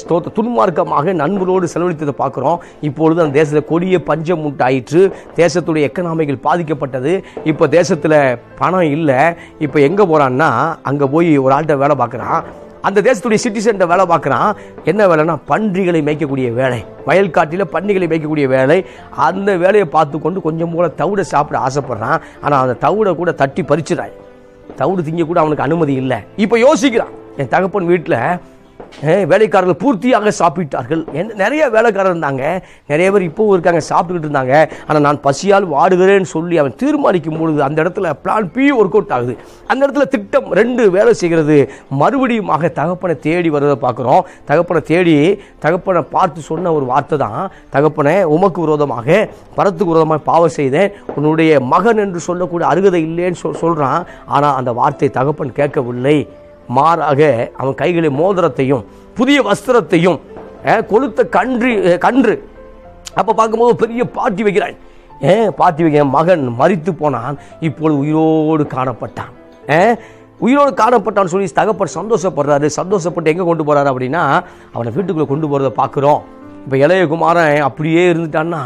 ஸ்தோத்த துன்மார்க்கமாக நண்பரோடு செலவழித்ததை பார்க்குறோம். இப்பொழுது அந்த தேசத்தில் கொடிய பஞ்சம் உண்டாயிற்று. தேசத்துடைய எக்கனாமிகள் பாதிக்கப்பட்டது. இப்போ தேசத்தில் பணம் இல்லை. இப்போ எங்கே போகிறான்னா அங்கே போய் ஒரு ஆள்கிட்ட வேலை பார்க்குறான். அந்த தேசத்துடைய சிட்டிசன் வேலை பார்க்குறான். என்ன வேலைன்னா பன்றிகளை மேய்க்கக்கூடிய வேலை. வயல்காட்டில் பன்றிகளை மேய்க்கக்கூடிய வேலை. அந்த வேலையை பார்த்து கொண்டு கொஞ்சம் போல தவிட சாப்பிட ஆசைப்படுறான். ஆனால் அந்த தவிடை கூட தட்டி பறிச்சிடறான். தவிடு திங்க கூட அவனுக்கு அனுமதி இல்லை. இப்போ யோசிக்கிறான். என் தகப்பன் வீட்டில் வேலைக்காரர்கள் பூர்த்தியாக சாப்பிட்டார்கள். என் நிறைய வேலைக்காரர் இருந்தாங்க. நிறைய பேர் இப்போவும் இருக்காங்க சாப்பிட்டுக்கிட்டு இருந்தாங்க. ஆனால் நான் பசியால் வாடுகிறேன்னு சொல்லி அவன் தீர்மானிக்கும் பொழுது அந்த இடத்துல பிளான் பி ஒர்க் அவுட் ஆகுது. அந்த இடத்துல திட்டம் ரெண்டு வேலை செய்கிறது. மறுபடியும் ஆக தகப்பனை தேடி வருவதை பார்க்குறோம். தகப்பனை தேடி தகப்பனை பார்த்து சொன்ன ஒரு வார்த்தை தான். தகப்பனை உமக்கு விரோதமாக பரத்துக்கு விரோதமாக பாவம் செய்தேன். உன்னுடைய மகன் என்று சொல்லக்கூடிய அருகதை இல்லைன்னு சொல் சொல்கிறான் ஆனால் அந்த வார்த்தை தகப்பன் கேட்கவில்லை. மாறாக அவன் கைகளில் மோதிரத்தையும் புதிய வஸ்திரத்தையும் கொளுத்த கன்று கன்று. அப்போ பார்க்கும்போது பெரிய பாட்டி வைக்கிறான் ஏன் பாட்டி வைக்கிற மகன் மறித்து போனான். இப்பொழுது உயிரோடு காணப்பட்டான். உயிரோடு காணப்பட்டான்னு சொல்லி தகப்பன் சந்தோஷப்படுறாரு. சந்தோஷப்பட்டு எங்கே கொண்டு போகிறாரு அப்படின்னா அவனை வீட்டுக்குள்ளே கொண்டு போகிறத பார்க்குறோம். இப்போ இளையகுமாரன் அப்படியே இருந்துட்டான்னா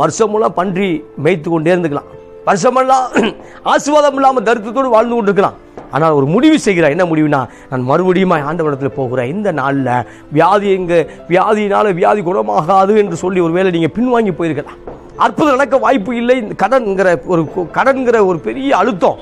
வருஷமெல்லாம் பன்றி மேய்த்து கொண்டே இருந்துக்கலாம். வருஷமெல்லாம் ஆசீர்வாதம் இல்லாமல் தரித்திரத்தோடு வாழ்ந்து கொண்டிருக்கலாம். ஆனால் ஒரு முடிவு செய்கிறார் என்ன முடிவுனா நான் மறுபடியும் ஆண்டவனத்தில் போகிறேன். இந்த நாளில் வியாதி எங்கே? வியாதியினால் வியாதி குணமாகாது என்று சொல்லி ஒருவேளை நீங்கள் பின்வாங்கி போயிருக்கலாம். அற்புதம் நடக்க வாய்ப்பு இல்லை. இந்த கடன்கிற ஒரு கடன்கிற ஒரு பெரிய அழுத்தம்.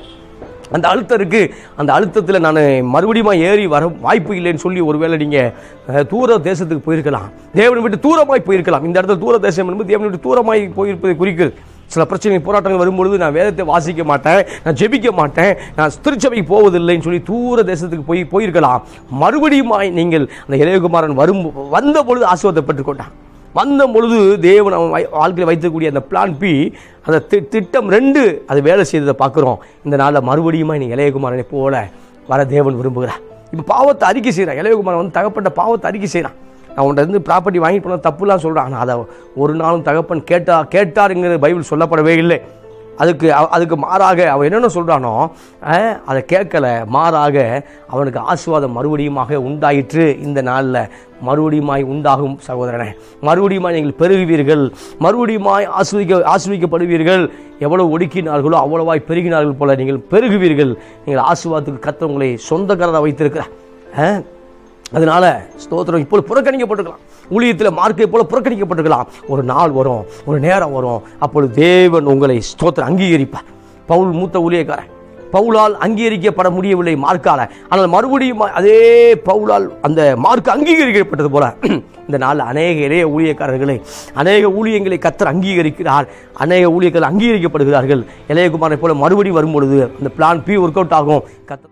அந்த அழுத்தம் இருக்குது அந்த அழுத்தத்தில் நான் மறுபடியும் ஏறி வர வாய்ப்பு இல்லைன்னு சொல்லி ஒருவேளை நீங்கள் தூர தேசத்துக்கு போயிருக்கலாம். தேவனை விட்டு தூரமாய் போயிருக்கலாம். இந்த இடத்துல தூர தேசம் என்பது தேவனை விட்டு தூரமாய் போயிருப்பதை குறிக்கிறது சில பிரச்சனை போராட்டங்கள் வரும்பொழுது நான் வேதத்தை வாசிக்க மாட்டேன் நான் ஜெபிக்க மாட்டேன் நான் திருச்சபைக்கு போவதில்லைன்னு சொல்லி தூர தேசத்துக்கு போய் போயிருக்கலாம். மறுபடியுமாய் நீங்கள் அந்த இளையகுமாரன் வரும் வந்த பொழுது ஆசீர்வாதம் பெற்றுக்கொண்டான். வந்த பொழுது தேவன் அவன் வை- வாழ்க்கையில் வைத்திருக்கக்கூடிய அந்த பிளான் பி அந்த தி- திட்டம் ரெண்டு அது வேலை செய்ததை பார்க்குறோம். இந்த நாளில் மறுபடியுமா நீ இளையகுமாரனை போல வர தேவன் விரும்புகிறார். இப்போ பாவத்தை அறிக்கை செய்கிறான் இளையகுமாரன் வந்து தகப்பட்ட பாவத்தை அறிக்கை செய்கிறான் அவன்கிட்ட இருந்து ப்ராப்பர்ட்டி வாங்கிட்டு போன தப்புலாம் சொல்கிறான் ஆனால் அதை ஒரு நாளும் தகப்பன் கேட்டா கேட்டாருங்கிற பைபிள் சொல்லப்படவே இல்லை. அதுக்கு அதுக்கு மாறாக அவன் என்னென்ன சொல்கிறானோ அதை கேட்கல. மாறாக அவனுக்கு ஆசீர்வாதம் மறுபடியுமாக உண்டாயிற்று. இந்த நாளில் மறுபடியுமாய் உண்டாகும் சகோதரனே. மறுபடியுமாய் நீங்கள் பெருகுவீர்கள். மறுபடியுமாய் ஆஸ்வதிக்க ஆஸ்வதிக்கப்படுவீர்கள் எவ்வளோ ஒடுக்கினார்களோ அவ்வளோவாய் பெருகினார்கள் போல நீங்கள் பெருகுவீர்கள். நீங்கள் ஆசீர்வாதத்துக்கு கத்த உங்களை சொந்தக்காரராக வைத்திருக்கிற அதனால ஸ்தோத்திரம் இப்போ புறக்கணிக்கப்பட்டிருக்கலாம். ஊழியத்தில் மார்க்கை போல புறக்கணிக்கப்பட்டிருக்கலாம். ஒரு நாள் வரும் ஒரு நேரம் வரும். அப்பொழுது தேவன் உங்களை ஸ்தோத்திரம் அங்கீகரிப்பார். பவுல் மூத்த ஊழியக்காரன். பவுலால் அங்கீகரிக்கப்பட முடியவில்லை மார்க்கால. ஆனால் மறுபடியும் அதே பவுலால் அந்த மார்க் அங்கீகரிக்கப்பட்டது போல. இந்த நாளில் அநேக இளைய ஊழியக்காரர்களை அநேக ஊழியங்களை கத்தர் அங்கீகரிக்கிறார். அநேக ஊழியர்கள் அங்கீகரிக்கப்படுகிறார்கள். இளையகுமாரை போல மறுபடியும் வரும்பொழுது அந்த பிளான் பி ஒர்க் அவுட் ஆகும். கத்த